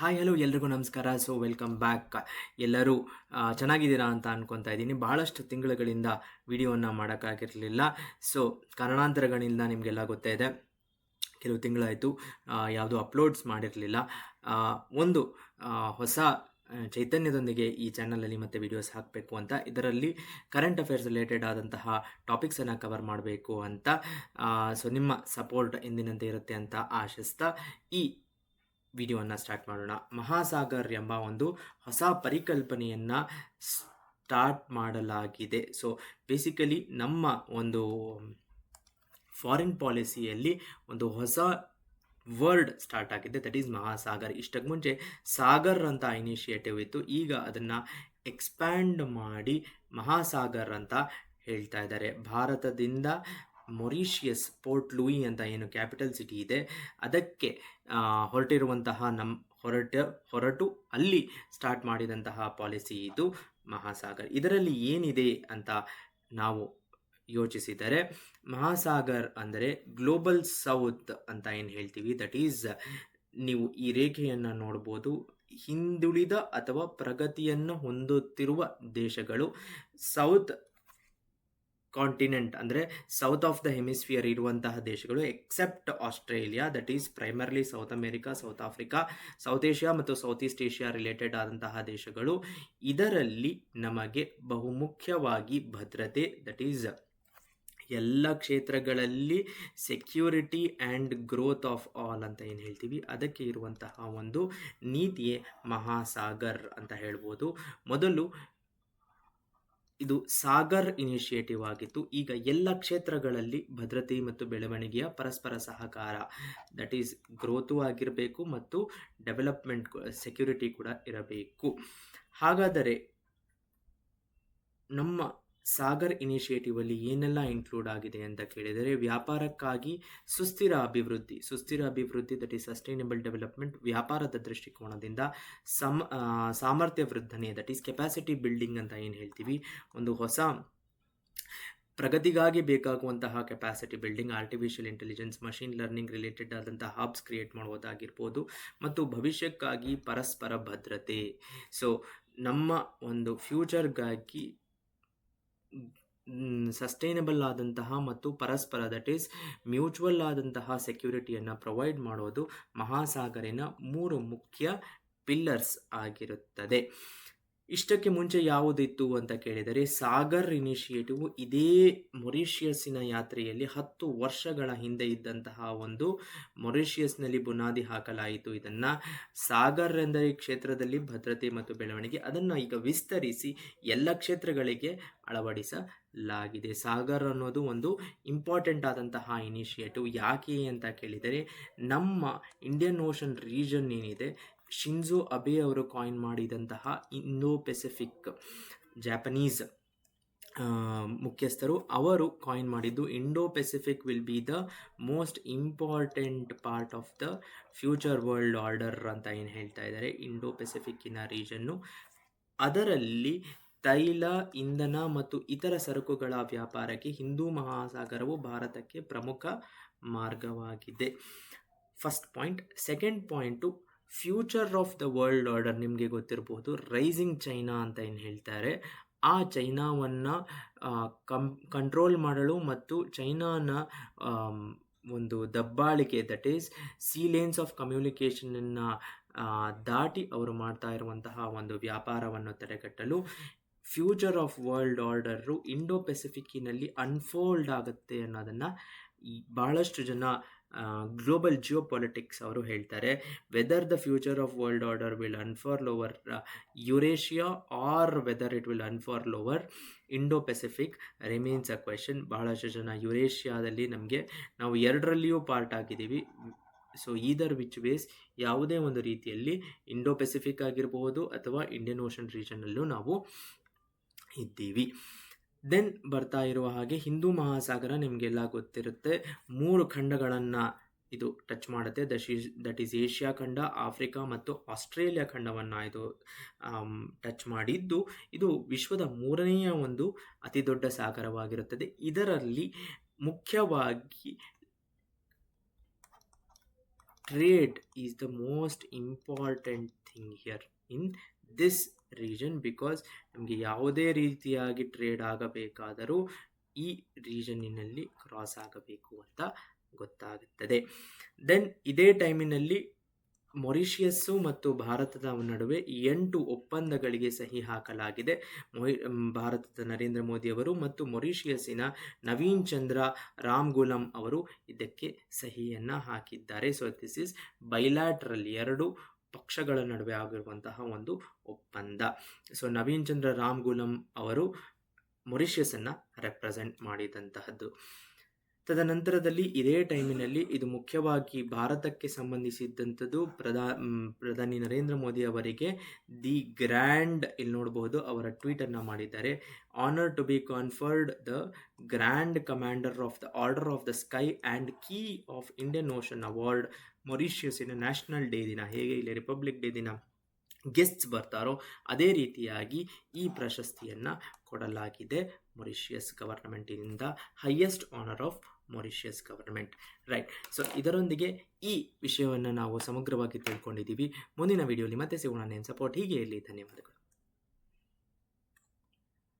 Hi hello ಎಲ್ರಿಗೂ ನಮಸ್ಕಾರ. So welcome back ಎಲ್ಲರೂ ಚೆನ್ನಾಗಿದ್ದೀರಾ ಅಂತ ಅನ್ಕೊತಾ ಇದ್ದೀನಿ. ಭಾಳಷ್ಟು ತಿಂಗಳುಗಳಿಂದ ವಿಡಿಯೋವನ್ನು ಮಾಡೋಕ್ಕಾಗಿರಲಿಲ್ಲ. ಸೊ ಕಾರಣಾಂತರಗಳಿಂದ ನಿಮಗೆಲ್ಲ ಗೊತ್ತೇ ಇದೆ. ಕೆಲವು ತಿಂಗಳಾಯಿತು ಯಾವುದು ಅಪ್ಲೋಡ್ಸ್ ಮಾಡಿರಲಿಲ್ಲ. ಒಂದು ಹೊಸ ಚೈತನ್ಯದೊಂದಿಗೆ ಈ ಚಾನಲಲ್ಲಿ ಮತ್ತೆ ವಿಡಿಯೋಸ್ ಹಾಕಬೇಕು ಅಂತ, ಇದರಲ್ಲಿ ಕರೆಂಟ್ ಅಫೇರ್ಸ್ ರಿಲೇಟೆಡ್ ಆದಂತಹ ಟಾಪಿಕ್ಸನ್ನು ಕವರ್ ಮಾಡಬೇಕು ಅಂತ ಸೊ ನಿಮ್ಮ ಸಪೋರ್ಟ್ ಎಂದಿನಂತೆ ಇರುತ್ತೆ ಅಂತ ಆಶಿಸ್ತಾ ಈ ವಿಡಿಯೋವನ್ನು ಸ್ಟಾರ್ಟ್ ಮಾಡೋಣ. ಮಹಾಸಾಗರ್ ಎಂಬ ಒಂದು ಹೊಸ ಪರಿಕಲ್ಪನೆಯನ್ನು ಸ್ಟಾರ್ಟ್ ಮಾಡಲಾಗಿದೆ. ಸೊ ಬೇಸಿಕಲಿ ನಮ್ಮ ಒಂದು ಫಾರಿನ್ ಪಾಲಿಸಿಯಲ್ಲಿ ಒಂದು ಹೊಸ ವರ್ಡ್ ಸ್ಟಾರ್ಟ್ ಆಗಿದೆ. That is Mahasagar. ಇಷ್ಟಕ್ಕೆ ಮುಂಚೆ ಸಾಗರ್ ಅಂತ ಇನಿಷಿಯೇಟಿವ್ ಇತ್ತು. ಈಗ ಅದನ್ನು ಎಕ್ಸ್ಪ್ಯಾಂಡ್ ಮಾಡಿ ಮಹಾಸಾಗರ್ ಅಂತ ಹೇಳ್ತಾ ಇದ್ದಾರೆ. ಭಾರತದಿಂದ ಮೊರಿಷಿಯಸ್ ಪೋರ್ಟ್ ಲೂಯಿ ಅಂತ ಏನು ಕ್ಯಾಪಿಟಲ್ ಸಿಟಿ ಇದೆ. ಅದಕ್ಕೆ ಹೊರಟಿರುವಂತಹ ನಮ್ಮ ಹೊರಟ, ಹೊರಟು ಅಲ್ಲಿ ಸ್ಟಾರ್ಟ್ ಮಾಡಿದಂತಹ ಪಾಲಿಸಿ ಇದು ಮಹಾಸಾಗರ್. ಇದರಲ್ಲಿ ಏನಿದೆ ಅಂತ ನಾವು ಯೋಚಿಸಿದರೆ, ಮಹಾಸಾಗರ್ ಅಂದರೆ ಗ್ಲೋಬಲ್ ಸೌತ್ ಅಂತ ಏನು ಹೇಳ್ತೀವಿ? ದಟ್ ಈಸ್ ನೀವು ಈ ರೇಖೆಯನ್ನು ನೋಡ್ಬೋದು. ಹಿಂದುಳಿದ ಅಥವಾ ಪ್ರಗತಿಯನ್ನು ಹೊಂದುತ್ತಿರುವ ದೇಶಗಳು ಸೌತ್ ಕಾಂಟಿನೆಂಟ್ ಅಂದರೆ ಸೌತ್ ಆಫ್ ದ ಹೆಮಿಸ್ಫಿಯರ್ ಇರುವಂತಹ ದೇಶಗಳು except Australia that is primarily South America South Africa South Asia ಮತ್ತು ಸೌತ್ ಈಸ್ಟ್ ಏಷ್ಯಾ ರಿಲೇಟೆಡ್ ಆದಂತಹ ದೇಶಗಳು. ಇದರಲ್ಲಿ ನಮಗೆ ಬಹುಮುಖ್ಯವಾಗಿ ಭದ್ರತೆ ದಟ್ ಈಸ್ ಎಲ್ಲ ಕ್ಷೇತ್ರಗಳಲ್ಲಿ security and growth of all ಅಂತ ಏನು ಹೇಳ್ತೀವಿ? ಅದಕ್ಕೆ ಇರುವಂತಹ ಒಂದು ನೀತಿಯೇ ಮಹಾಸಾಗರ್ ಅಂತ ಹೇಳ್ಬೋದು. ಮೊದಲು ಇದು ಸಾಗರ್ ಇನಿಷಿಯೇಟಿವ್ ಆಗಿತ್ತು. ಈಗ ಎಲ್ಲ ಕ್ಷೇತ್ರಗಳಲ್ಲಿ ಭದ್ರತೆ ಮತ್ತು ಬೆಳವಣಿಗೆಯ ಪರಸ್ಪರ ಸಹಕಾರ ದಟ್ ಈಸ್ ಗ್ರೋತು ಆಗಿರಬೇಕು ಮತ್ತು ಡೆವಲಪ್ಮೆಂಟ್ ಸೆಕ್ಯೂರಿಟಿ ಕೂಡ ಇರಬೇಕು. ಹಾಗಾದರೆ ನಮ್ಮ ಸಾಗರ್ ಇನಿಷಿಯೇಟಿವ್ ಅಲ್ಲಿ ಏನೆಲ್ಲ ಇನ್ಕ್ಲೂಡ್ ಆಗಿದೆ ಅಂತ ಕೇಳಿದರೆ ವ್ಯಾಪಾರಕ್ಕಾಗಿ ಸುಸ್ಥಿರ ಅಭಿವೃದ್ಧಿ ಸುಸ್ಥಿರ ಅಭಿವೃದ್ಧಿ ದಟ್ ಈಸ್ ಸಸ್ಟೈನಬಲ್ ಡೆವಲಪ್ಮೆಂಟ್ ವ್ಯಾಪಾರದ ದೃಷ್ಟಿಕೋನದಿಂದ ಸಮ ಸಾಮರ್ಥ್ಯ ವೃದ್ಧನೆ ದಟ್ ಈಸ್ ಕೆಪಾಸಿಟಿ ಬಿಲ್ಡಿಂಗ್ ಅಂತ ಏನು ಹೇಳ್ತೀವಿ? ಒಂದು ಹೊಸ ಪ್ರಗತಿಗಾಗಿ ಬೇಕಾಗುವಂತಹ capacity building artificial intelligence machine learning related ಆದಂತಹ ಹಾಬ್ಸ್ ಕ್ರಿಯೇಟ್ ಮಾಡುವುದಾಗಿರ್ಬೋದು ಮತ್ತು ಭವಿಷ್ಯಕ್ಕಾಗಿ ಪರಸ್ಪರ ಭದ್ರತೆ. ಸೊ ನಮ್ಮ ಒಂದು ಫ್ಯೂಚರ್ಗಾಗಿ ಸಸ್ಟೈನಬಲ್ ಆದಂತಹ ಮತ್ತು ಪರಸ್ಪರ ದಟ್ ಈಸ್ ಮ್ಯೂಚುವಲ್ ಆದಂತಹ ಸೆಕ್ಯೂರಿಟಿಯನ್ನು ಪ್ರೊವೈಡ್ ಮಾಡೋದು ಮಹಾಸಾಗರಿನ ಮೂರು ಮುಖ್ಯ ಪಿಲ್ಲರ್ಸ್ ಆಗಿರುತ್ತದೆ. ಇಷ್ಟಕ್ಕೆ ಮುಂಚೆ ಯಾವುದಿತ್ತು ಅಂತ ಕೇಳಿದರೆ ಸಾಗರ್ ಇನಿಷಿಯೇಟಿವ್ ಇದೇ ಮೊರಿಷಿಯಸ್ಸಿನ ಯಾತ್ರೆಯಲ್ಲಿ ಹತ್ತು ವರ್ಷಗಳ ಹಿಂದೆ ಇದ್ದಂತಹ ಒಂದು ಮೊರಿಷಿಯಸ್ನಲ್ಲಿ ಬುನಾದಿ ಹಾಕಲಾಯಿತು. ಇದನ್ನು ಸಾಗರ್ ಎಂದರೆ ಕ್ಷೇತ್ರದಲ್ಲಿ ಭದ್ರತೆ ಮತ್ತು ಬೆಳವಣಿಗೆ ಅದನ್ನು ಈಗ ವಿಸ್ತರಿಸಿ ಎಲ್ಲ ಕ್ಷೇತ್ರಗಳಿಗೆ ಅಳವಡಿಸಲಾಗಿದೆ. ಸಾಗರ್ ಅನ್ನೋದು ಒಂದು ಇಂಪಾರ್ಟೆಂಟ್ ಆದಂತಹ ಇನಿಷಿಯೇಟಿವ್. ಯಾಕೆ ಅಂತ ಕೇಳಿದರೆ ನಮ್ಮ ಇಂಡಿಯನ್ ಓಷನ್ ರೀಜನ್ ಏನಿದೆ ಶಿನ್ಜೋ ಅಬೆ ಅವರು ಕಾಯಿನ್ ಮಾಡಿದಂತಹ ಇಂಡೋ ಪೆಸಿಫಿಕ್ ಜಾಪನೀಸ್ ಮುಖ್ಯಸ್ಥರು, ಅವರು ಕಾಯಿನ್ ಮಾಡಿದ್ದು Indo Pacific will be the most important part of the future world order ಅಂತ ಏನು ಹೇಳ್ತಾ ಇದ್ದಾರೆ ಇಂಡೋ ಪೆಸಿಫಿಕ್ಕಿನ ರೀಜನ್ನು ಅದರಲ್ಲಿ ತೈಲ, ಇಂಧನ ಮತ್ತು ಇತರ ಸರಕುಗಳ ವ್ಯಾಪಾರಕ್ಕೆ ಹಿಂದೂ ಮಹಾಸಾಗರವು ಭಾರತಕ್ಕೆ ಪ್ರಮುಖ ಮಾರ್ಗವಾಗಿದೆ. First point second point future of the world order ನಿಮಗೆ ಗೊತ್ತಿರಬಹುದು ರೈಸಿಂಗ್ ಚೈನಾ ಅಂತ ಏನು ಹೇಳ್ತಾರೆ. ಆ ಚೈನಾವನ್ನು ಕಂ ಕಂಟ್ರೋಲ್ ಮಾಡಲು ಮತ್ತು ಚೈನಾನ ಒಂದು ದಬ್ಬಾಳಿಕೆ that is sea lanes of ಕಮ್ಯುನಿಕೇಷನನ್ನು ದಾಟಿ ಅವರು ಮಾಡ್ತಾ ಇರುವಂತಹ ಒಂದು ವ್ಯಾಪಾರವನ್ನು ತಡೆಗಟ್ಟಲು future of world order Indo ಪೆಸಿಫಿಕ್ಕಿನಲ್ಲಿ unfold ಆಗುತ್ತೆ ಅನ್ನೋದನ್ನು ಭಾಳಷ್ಟು ಜನ ಗ್ಲೋಬಲ್ ಜಿಯೋ ಪಾಲಿಟಿಕ್ಸ್ ಅವರು ಹೇಳ್ತಾರೆ whether the future of world order will unfurl over Eurasia or whether it will unfurl over Indo Pacific remains a question ಬಹಳಷ್ಟು ಜನ ಯುರೇಷಿಯಾದಲ್ಲಿ ನಮಗೆ, ನಾವು ಎರಡರಲ್ಲಿಯೂ ಪಾರ್ಟ್ ಆಗಿದ್ದೀವಿ. ಸೊ ಈದರ್ ವಿಚ್ ವೇಸ್ ಯಾವುದೇ ಒಂದು ರೀತಿಯಲ್ಲಿ ಇಂಡೋ ಪೆಸಿಫಿಕ್ ಆಗಿರಬಹುದು ಅಥವಾ ಇಂಡಿಯನ್ ಓಷನ್ ರೀಜನಲ್ಲೂ ನಾವು ಇದ್ದೀವಿ. ದೆನ್ ಬರ್ತಾ ಇರುವ ಹಾಗೆ ಹಿಂದೂ ಮಹಾಸಾಗರ ನಿಮಗೆಲ್ಲ ಗೊತ್ತಿರುತ್ತೆ. ಮೂರು ಖಂಡಗಳನ್ನು ಇದು ಟಚ್ ಮಾಡುತ್ತೆ. That is that is Asia ಖಂಡ ಆಫ್ರಿಕಾ ಮತ್ತು ಆಸ್ಟ್ರೇಲಿಯಾ ಖಂಡವನ್ನು ಇದು ಟಚ್ ಮಾಡಿದ್ದು. ಇದು ವಿಶ್ವದ ಮೂರನೆಯ ಒಂದು ಅತಿ ದೊಡ್ಡ ಸಾಗರವಾಗಿರುತ್ತದೆ. ಇದರಲ್ಲಿ ಮುಖ್ಯವಾಗಿ trade is the most important thing here in this region because ನಮಗೆ ಯಾವುದೇ ರೀತಿಯಾಗಿ ಟ್ರೇಡ್ ಆಗಬೇಕಾದರೂ ಈ ರೀಜನ್ನಿನಲ್ಲಿ ಕ್ರಾಸ್ ಆಗಬೇಕು ಅಂತ ಗೊತ್ತಾಗುತ್ತದೆ. ದೆನ್ ಇದೇ ಟೈಮಿನಲ್ಲಿ ಮೊರಿಷಿಯಸ್ಸು ಮತ್ತು ಭಾರತದ ನಡುವೆ ಎಂಟು ಒಪ್ಪಂದಗಳಿಗೆ ಸಹಿ ಹಾಕಲಾಗಿದೆ. ಮೊಯ್ ಭಾರತದ ನರೇಂದ್ರ ಮೋದಿಯವರು ಮತ್ತು ಮೊರಿಷಿಯಸ್ಸಿನ ನವೀನ್ ಚಂದ್ರ ರಾಮ್ ಗುಲಂ ಅವರು ಇದಕ್ಕೆ ಸಹಿಯನ್ನು ಹಾಕಿದ್ದಾರೆ. ಸೊ ದಿಸ್ ಇಸ್ ಬೈಲ್ಯಾಟ್ರಲ್ ಎರಡು ಪಕ್ಷಗಳ ನಡುವೆ ಆಗಿರುವಂತಹ ಒಂದು ಒಪ್ಪಂದ. So Navinchandra Ramgoolam ಅವರು ಮೊರಿಷಿಯಸನ್ನು ರೆಪ್ರೆಸೆಂಟ್ ಮಾಡಿದಂತಹದ್ದು. ತದನಂತರದಲ್ಲಿ ಇದೇ ಟೈಮಿನಲ್ಲಿ ಇದು ಮುಖ್ಯವಾಗಿ ಭಾರತಕ್ಕೆ ಸಂಬಂಧಿಸಿದ್ದಂಥದ್ದು ಪ್ರಧಾ ಪ್ರಧಾನಿ ನರೇಂದ್ರ ಮೋದಿ ಅವರಿಗೆ ದಿ ಗ್ರ್ಯಾಂಡ್ ಇಲ್ಲಿ ನೋಡಬಹುದು ಅವರ ಟ್ವೀಟನ್ನು ಮಾಡಿದ್ದಾರೆ. Honour to be conferred the grand commander of the order of the sky and key of Indian Ocean award ಮೊರಿಷಿಯಸ್ಸಿನ national day ದಿನ ಹೇಗೆ ಇಲ್ಲಿ ರಿಪಬ್ಲಿಕ್ ಡೇ ದಿನ ಗೆಸ್ಟ್ಸ್ ಬರ್ತಾರೋ ಅದೇ ರೀತಿಯಾಗಿ ಈ ಪ್ರಶಸ್ತಿಯನ್ನು ಕೊಡಲಾಗಿದೆ. Mauritius ಗವರ್ನಮೆಂಟಿನಿಂದ highest honour of Mauritius government right so ಇದರೊಂದಿಗೆ ಈ ವಿಷಯವನ್ನು ನಾವು ಸಮಗ್ರವಾಗಿ ತಿಳ್ಕೊಂಡಿದ್ದೀವಿ. ಮುಂದಿನ ವಿಡಿಯೋಲಿ ಮತ್ತೆ ಸಿಗೋಣ. ನೇಮ್ ಸಪೋರ್ಟ್ ಹೀಗೆ ಇರಲಿ. ಧನ್ಯವಾದಗಳು.